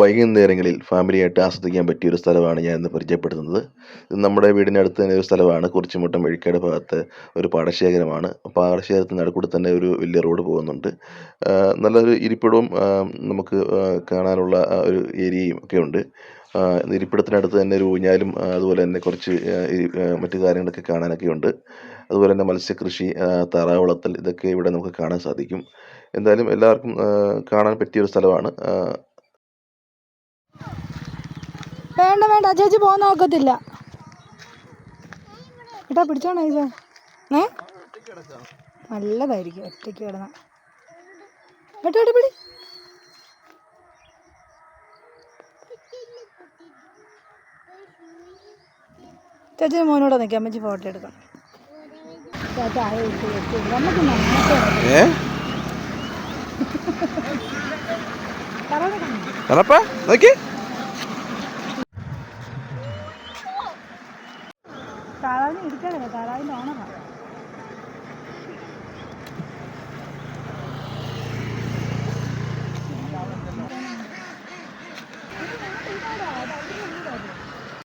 വൈകുന്നേരങ്ങളിൽ ഫാമിലിയായിട്ട് ആസ്വദിക്കാൻ പറ്റിയ ഒരു സ്ഥലമാണ് ഞാൻ ഇന്ന് പരിചയപ്പെടുത്തുന്നത്. ഇത് നമ്മുടെ വീടിനടുത്ത് തന്നെ ഒരു സ്ഥലമാണ്. കുറിച്ചുമുട്ടം വഴിക്കാട് ഭാഗത്ത് ഒരു പാടശേഖരമാണ്. പാടശേഖരത്തിന് നടുക്കൂടെ തന്നെ ഒരു വലിയ റോഡ് പോകുന്നുണ്ട്. നല്ലൊരു ഇരിപ്പിടവും നമുക്ക് കാണാനുള്ള ഒരു ഏരിയയും ഒക്കെ ഉണ്ട്. ഇരിപ്പിടത്തിനടുത്ത് തന്നെ ഒരു ഊഞ്ഞാലും അതുപോലെ തന്നെ കുറച്ച് മറ്റു കാര്യങ്ങളൊക്കെ കാണാനൊക്കെ ഉണ്ട്. അതുപോലെ തന്നെ മത്സ്യകൃഷി താറാവ് വളർത്തൽ ഇതൊക്കെ ഇവിടെ നമുക്ക് കാണാൻ സാധിക്കും. എന്തായാലും എല്ലാവർക്കും കാണാൻ പറ്റിയ ഒരു സ്ഥലമാണ് വേണ്ട വേണ്ട. ചേച്ചി പോകാൻ നോക്കത്തില്ല. ഏട്ടാ പിടിച്ചോണോ ഇത് ഏ? നല്ലതായിരിക്കും. ഒറ്റയ്ക്ക് കിടന്ന. ഏട്ടാ ഏട്ടാ പിടി. ചേച്ചി മോനോടെ നിൽക്കാം അമ്മച്ചി ഫോട്ടോ എടുക്കാം. ചേച്ചാ ആയ നമുക്ക് നന്നായിട്ട് നോക്കി. താറാവിനെ എടുക്കാറില്ല താറാവിന്റെ ഓണറാണ്